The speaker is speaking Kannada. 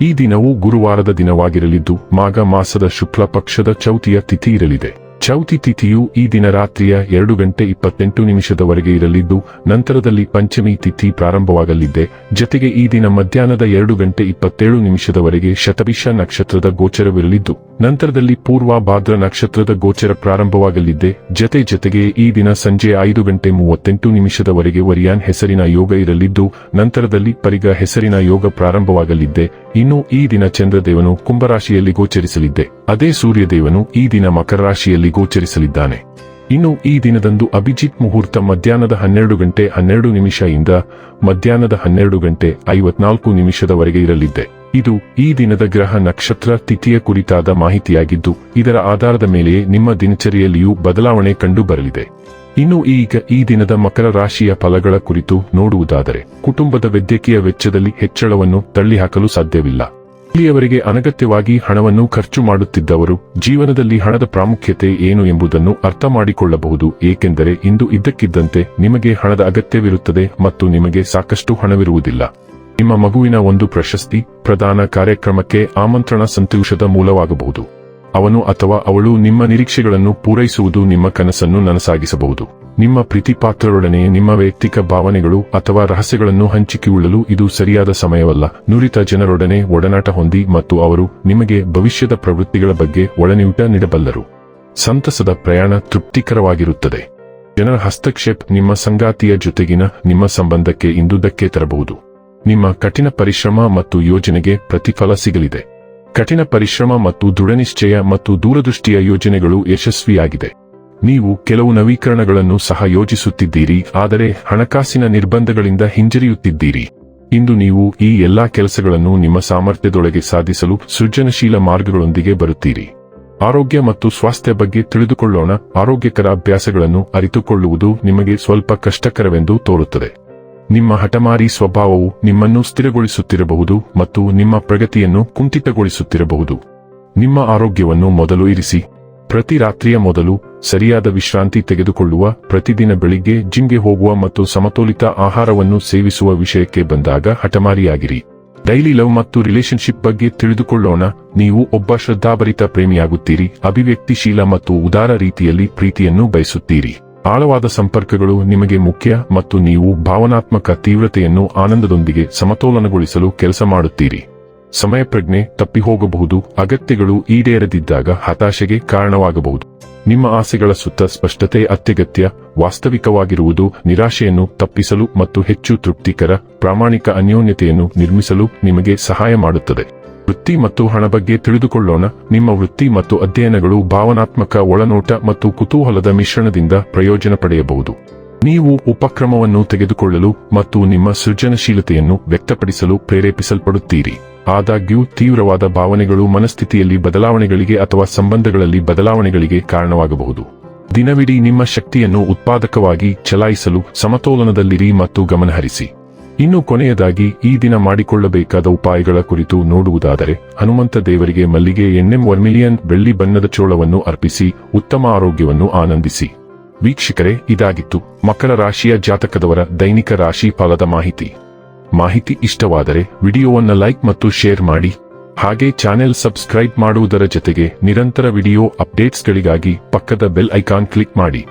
ಈ ದಿನವು ಗುರುವಾರದ ದಿನವಾಗಿರಲಿದ್ದು, ಮಾಘ ಮಾಸದ ಶುಕ್ಲ ಪಕ್ಷದ ಚೌತಿಯ ತಿಥಿ ಇರಲಿದೆ. ಚೌತಿ ತಿಥಿಯು ಈ ದಿನ ರಾತ್ರಿಯ ಎರಡು ಗಂಟೆ ಇಪ್ಪತ್ತೆಂಟು ನಿಮಿಷದವರೆಗೆ ಇರಲಿದ್ದು, ನಂತರದಲ್ಲಿ ಪಂಚಮಿ ತಿಥಿ ಪ್ರಾರಂಭವಾಗಲಿದೆ. ಜತೆಗೆ ಈ ದಿನ ಮಧ್ಯಾಹ್ನದ ಎರಡು ಗಂಟೆ ಇಪ್ಪತ್ತೇಳು ನಿಮಿಷದವರೆಗೆ ಶತಭಿಷ ನಕ್ಷತ್ರದ ಗೋಚರವಿರಲಿದ್ದು ನಂತರದಲ್ಲಿ ಪೂರ್ವ ಭಾದ್ರ ನಕ್ಷತ್ರದ ಗೋಚರ ಪ್ರಾರಂಭವಾಗಲಿದೆ. ಜತೆ ಜತೆಗೆ ಈ ದಿನ ಸಂಜೆ ಐದು ಗಂಟೆ ಮೂವತ್ತೆಂಟು ನಿಮಿಷದವರೆಗೆ ವರಿಯಾನ್ ಹೆಸರಿನ ಯೋಗ ಇರಲಿದ್ದು, ನಂತರದಲ್ಲಿ ಪರಿಗ ಹೆಸರಿನ ಯೋಗ ಪ್ರಾರಂಭವಾಗಲಿದ್ದೆ ಇನ್ನು ಈ ದಿನ ಚಂದ್ರದೇವನು ಕುಂಭರಾಶಿಯಲ್ಲಿ ಗೋಚರಿಸಲಿದ್ದೆ ಅದೇ ಸೂರ್ಯದೇವನು ಈ ದಿನ ಮಕರ ರಾಶಿಯಲ್ಲಿ ಗೋಚರಿಸಲಿದ್ದಾನೆ. ಇನ್ನು ಈ ದಿನದಂದು ಅಭಿಜಿತ್ ಮುಹೂರ್ತ ಮಧ್ಯಾಹ್ನದ ಹನ್ನೆರಡು ಗಂಟೆ ಹನ್ನೆರಡು ನಿಮಿಷ ಇಂದ ಮಧ್ಯಾಹ್ನದ ಹನ್ನೆರಡು ಗಂಟೆ ಐವತ್ನಾಲ್ಕು ನಿಮಿಷದವರೆಗೆ ಇರಲಿದೆ. ಇದು ಈ ದಿನದ ಗ್ರಹ ನಕ್ಷತ್ರ ತಿಥಿಯ ಕುರಿತಾದ ಮಾಹಿತಿಯಾಗಿದ್ದು, ಇದರ ಆಧಾರದ ಮೇಲೆಯೇ ನಿಮ್ಮ ದಿನಚರಿಯಲ್ಲಿಯೂ ಬದಲಾವಣೆ ಕಂಡು ಬರಲಿದೆ ಇನ್ನು ಈಗ ಈ ದಿನದ ಮಕರ ರಾಶಿಯ ಫಲಗಳ ಕುರಿತು ನೋಡುವುದಾದರೆ, ಕುಟುಂಬದ ವೈದ್ಯಕೀಯ ವೆಚ್ಚದಲ್ಲಿ ಹೆಚ್ಚಳವನ್ನು ತಳ್ಳಿಹಾಕಲು ಸಾಧ್ಯವಿಲ್ಲ. ಇಲ್ಲಿಯವರೆಗೆ ಅನಗತ್ಯವಾಗಿ ಹಣವನ್ನು ಖರ್ಚು ಮಾಡುತ್ತಿದ್ದವರು, ಜೀವನದಲ್ಲಿ ಹಣದ ಪ್ರಾಮುಖ್ಯತೆ ಏನು ಎಂಬುದನ್ನು ಅರ್ಥ ಮಾಡಿಕೊಳ್ಳಬಹುದು, ಏಕೆಂದರೆ ಇಂದು ಇದ್ದಕ್ಕಿದ್ದಂತೆ ನಿಮಗೆ ಹಣದ ಅಗತ್ಯವಿರುತ್ತದೆ ಮತ್ತು ನಿಮಗೆ ಸಾಕಷ್ಟು ಹಣವಿರುವುದಿಲ್ಲ. ನಿಮ್ಮ ಮಗುವಿನ ಒಂದು ಪ್ರಶಸ್ತಿ, ಪ್ರದಾನ ಕಾರ್ಯಕ್ರಮಕ್ಕೆ ಆಮಂತ್ರಣ ಸಂತೋಷದ ಮೂಲವಾಗಬಹುದು. ಅವನು ಅಥವಾ ಅವಳು ನಿಮ್ಮ ನಿರೀಕ್ಷೆಗಳನ್ನು ಪೂರೈಸುವುದು ನಿಮ್ಮ ಕನಸನ್ನು ನನಸಾಗಿಸಬಹುದು. ನಿಮ್ಮ ಪ್ರೀತಿಪಾತ್ರರೊಡನೆ ನಿಮ್ಮ ವೈಯಕ್ತಿಕ ಭಾವನೆಗಳು ಅಥವಾ ರಹಸ್ಯಗಳನ್ನು ಹಂಚಿಕೊಳ್ಳಲು ಇದು ಸರಿಯಾದ ಸಮಯವಲ್ಲ. ನುರಿತ ಜನರೊಡನೆ ಒಡನಾಟ ಹೊಂದಿ ಮತ್ತು ಅವರು ನಿಮಗೆ ಭವಿಷ್ಯದ ಪ್ರವೃತ್ತಿಗಳ ಬಗ್ಗೆ ಒಳನೀಟ ನೀಡಬಲ್ಲರು. ಸಂತಸದ ಪ್ರಯಾಣ ತೃಪ್ತಿಕರವಾಗಿರುತ್ತದೆ. ಜನರ ಹಸ್ತಕ್ಷೇಪ ನಿಮ್ಮ ಸಂಗಾತಿಯ ಜೊತೆಗಿನ ನಿಮ್ಮ ಸಂಬಂಧಕ್ಕೆ ಇಂದು ಧಕ್ಕೆ ತರಬಹುದು. ನಿಮ್ಮ ಕಠಿಣ ಪರಿಶ್ರಮ ಮತ್ತು ಯೋಜನೆಗೆ ಪ್ರತಿಫಲ ಸಿಗಲಿದೆ. ಕಠಿಣ ಪರಿಶ್ರಮ ಮತ್ತು ದೃಢನಿಶ್ಚಯ ಮತ್ತು ದೂರದೃಷ್ಟಿಯ ಯೋಜನೆಗಳು ಯಶಸ್ವಿಯಾಗಿದೆ. ನೀವು ಕೆಲವು ನವೀಕರಣಗಳನ್ನು ಸಹ ಯೋಜಿಸುತ್ತಿದ್ದೀರಿ, ಆದರೆ ಹಣಕಾಸಿನ ನಿರ್ಬಂಧಗಳಿಂದ ಹಿಂಜರಿಯುತ್ತಿದ್ದೀರಿ. ಇಂದು ನೀವು ಈ ಎಲ್ಲಾ ಕೆಲಸಗಳನ್ನು ನಿಮ್ಮ ಸಾಮರ್ಥ್ಯದೊಳಗೆ ಸಾಧಿಸಲು ಸೃಜನಶೀಲ ಮಾರ್ಗಗಳೊಂದಿಗೆ ಬರುತ್ತೀರಿ. ಆರೋಗ್ಯ ಮತ್ತು ಸ್ವಾಸ್ಥ್ಯ ಬಗ್ಗೆ ತಿಳಿದುಕೊಳ್ಳೋಣ. ಆರೋಗ್ಯಕರ ಅಭ್ಯಾಸಗಳನ್ನು ಅರಿತುಕೊಳ್ಳುವುದು ನಿಮಗೆ ಸ್ವಲ್ಪ ಕಷ್ಟಕರವೆಂದು ತೋರುತ್ತದೆ. ನಿಮ್ಮ ಹಠಮಾರಿ ಸ್ವಭಾವವು ನಿಮ್ಮನ್ನು ಸ್ಥಿರಗೊಳಿಸುತ್ತಿರಬಹುದು ಮತ್ತು ನಿಮ್ಮ ಪ್ರಗತಿಯನ್ನು ಕುಂಠಿತಗೊಳಿಸುತ್ತಿರಬಹುದು. ನಿಮ್ಮ ಆರೋಗ್ಯವನ್ನು ಮೊದಲು ಇರಿಸಿ. ಪ್ರತಿ ರಾತ್ರಿಯ ಮೊದಲು ಸರಿಯಾದ ವಿಶ್ರಾಂತಿ ತೆಗೆದುಕೊಳ್ಳುವ, ಪ್ರತಿದಿನ ಬೆಳಿಗ್ಗೆ ಜಿಮ್ಗೆ ಹೋಗುವ ಮತ್ತು ಸಮತೋಲಿತ ಆಹಾರವನ್ನು ಸೇವಿಸುವ ವಿಷಯಕ್ಕೆ ಬಂದಾಗ ಹಠಮಾರಿಯಾಗಿರಿ. ಡೈಲಿ ಲವ್ ಮತ್ತು ರಿಲೇಶನ್ಶಿಪ್ ಬಗ್ಗೆ ತಿಳಿದುಕೊಳ್ಳೋಣ. ನೀವು ಒಬ್ಬ ಶ್ರದ್ಧಾಭರಿತ ಪ್ರೇಮಿಯಾಗುತ್ತೀರಿ, ಅಭಿವ್ಯಕ್ತಿಶೀಲ ಮತ್ತು ಉದಾರ ರೀತಿಯಲ್ಲಿ ಪ್ರೀತಿಯನ್ನು ಬಯಸುತ್ತೀರಿ. ಆಳವಾದ ಸಂಪರ್ಕಗಳು ನಿಮಗೆ ಮುಖ್ಯ ಮತ್ತು ನೀವು ಭಾವನಾತ್ಮಕ ತೀವ್ರತೆಯನ್ನು ಆನಂದದೊಂದಿಗೆ ಸಮತೋಲನಗೊಳಿಸಲು ಕೆಲಸ ಮಾಡುತ್ತೀರಿ. ಸಮಯ ಪ್ರಜ್ಞೆ ತಪ್ಪಿಹೋಗಬಹುದು, ಅಗತ್ಯಗಳು ಈಡೇರದಿದ್ದಾಗ ಹತಾಶೆಗೆ ಕಾರಣವಾಗಬಹುದು. ನಿಮ್ಮ ಆಸೆಗಳ ಸುತ್ತ ಸ್ಪಷ್ಟತೆ ಅತ್ಯಗತ್ಯ, ವಾಸ್ತವಿಕವಾಗಿರುವುದು ನಿರಾಶೆಯನ್ನು ತಪ್ಪಿಸಲು ಮತ್ತು ಹೆಚ್ಚು ತೃಪ್ತಿಕರ, ಪ್ರಾಮಾಣಿಕ ಅನ್ಯೋನ್ಯತೆಯನ್ನು ನಿರ್ಮಿಸಲು ನಿಮಗೆ ಸಹಾಯ ಮಾಡುತ್ತದೆ. ವೃತ್ತಿ ಮತ್ತು ಹಣ ಬಗ್ಗೆ ತಿಳಿದುಕೊಳ್ಳೋಣ. ನಿಮ್ಮ ವೃತ್ತಿ ಮತ್ತು ಅಧ್ಯಯನಗಳು ಭಾವನಾತ್ಮಕ ಒಳನೋಟ ಮತ್ತು ಕುತೂಹಲದ ಮಿಶ್ರಣದಿಂದ ಪ್ರಯೋಜನ ಪಡೆಯಬಹುದು. ನೀವು ಉಪಕ್ರಮವನ್ನು ತೆಗೆದುಕೊಳ್ಳಲು ಮತ್ತು ನಿಮ್ಮ ಸೃಜನಶೀಲತೆಯನ್ನು ವ್ಯಕ್ತಪಡಿಸಲು ಪ್ರೇರೇಪಿಸಲ್ಪಡುತ್ತೀರಿ. ಆದಾಗ್ಯೂ, ತೀವ್ರವಾದ ಭಾವನೆಗಳು ಮನಸ್ಥಿತಿಯಲ್ಲಿ ಬದಲಾವಣೆಗಳಿಗೆ ಅಥವಾ ಸಂಬಂಧಗಳಲ್ಲಿ ಬದಲಾವಣೆಗಳಿಗೆ ಕಾರಣವಾಗಬಹುದು. ದಿನವಿಡೀ ನಿಮ್ಮ ಶಕ್ತಿಯನ್ನು ಉತ್ಪಾದಕವಾಗಿ ಚಲಾಯಿಸಲು ಸಮತೋಲನದಲ್ಲಿರಿ ಮತ್ತು ಗಮನಹರಿಸಿ. ಇನ್ನು ಕೊನೆಯದಾಗಿ ಈ ದಿನ ಮಾಡಿಕೊಳ್ಳಬೇಕಾದ ಉಪಾಯಗಳ ಕುರಿತು ನೋಡುವುದಾದರೆ, ಹನುಮಂತ ದೇವರಿಗೆ ಮಲ್ಲಿಗೆ ಎಣ್ಣೆ ವರ್ಮಿಲಿಯನ್ ಬೆಳ್ಳಿ ಬಣ್ಣದ ಚೋಳವನ್ನು ಅರ್ಪಿಸಿ ಉತ್ತಮ ಆರೋಗ್ಯವನ್ನು ಆನಂದಿಸಿ. ವೀಕ್ಷಕರೇ, ಇದಾಗಿತ್ತು ಮಕರ ರಾಶಿಯ ಜಾತಕದವರ ದೈನಿಕ ರಾಶಿ ಫಲದ ಮಾಹಿತಿ. ಮಾಹಿತಿ ಇಷ್ಟವಾದರೆ ವಿಡಿಯೋವನ್ನು ಲೈಕ್ ಮತ್ತು ಶೇರ್ ಮಾಡಿ. ಹಾಗೆ ಚಾನೆಲ್ ಸಬ್ಸ್ಕ್ರೈಬ್ ಮಾಡುವುದರ ಜೊತೆಗೆ ನಿರಂತರ ವಿಡಿಯೋ ಅಪ್ಡೇಟ್ಸ್ಗಳಿಗಾಗಿ ಪಕ್ಕದ ಬೆಲ್ ಐಕಾನ್ ಕ್ಲಿಕ್ ಮಾಡಿ.